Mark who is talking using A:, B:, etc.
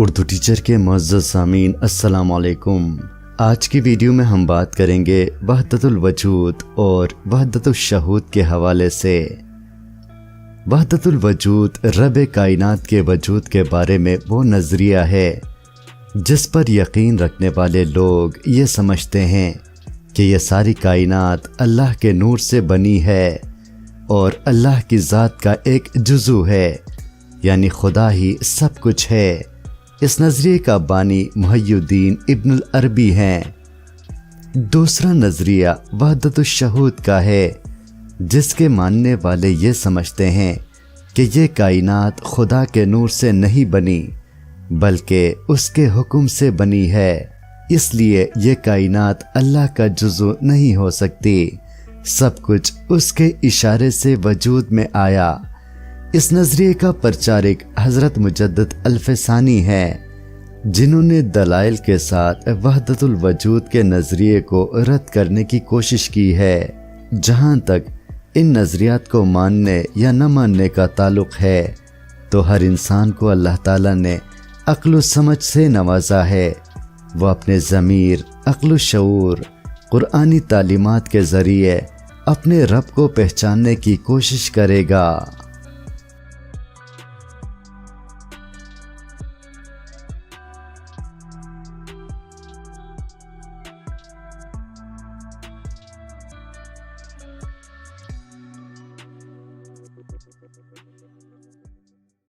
A: Urdu teacher के मज़ सामीन अस्सलाम वालेकुम आज की वीडियो में हम बात करेंगे वहदतुल वजूद और वहदतुल शहूद के हवाले से। वहदतुल वजूद रब कायनात के वजूद के बारे में वो नज़रिया है, जिस पर यकीन रखने वाले लोग ये समझते हैं कि यह सारी कायनात अल्लाह के नूर से बनी है और अल्लाह की ज़ात का एक जुजू है, यानी खुदा ही सब कुछ है। इस नज़रिए का बानी मुहयुद्दीन इब्न अरबी हैं। दूसरा नज़रिया वहदतुशहूद का है, जिसके मानने वाले ये समझते हैं कि ये कायनात खुदा के नूर से नहीं बनी, बल्कि उसके हुक्म से बनी है। इसलिए ये कायनात अल्लाह का जुजू नहीं हो सकती। सब कुछ उसके इशारे से वजूद में आया। इस नज़रिए का प्रचारिक हज़रत मुजद्दद अल्फसानी है, जिन्होंने दलाइल के साथ वहदतुल वजूद के नज़रिए को रद्द करने की कोशिश की है, जहाँ तक इन नजरियात को मानने या न मानने का ताल्लुक है। तो हर इंसान को अल्लाह ताला ने अक्ल समझ से नवाजा है। वह अपने ज़मीर, अक्ल शूर कुरानी तालीमत के ज़रिए अपने रब को पहचानने की कोशिश करेगा।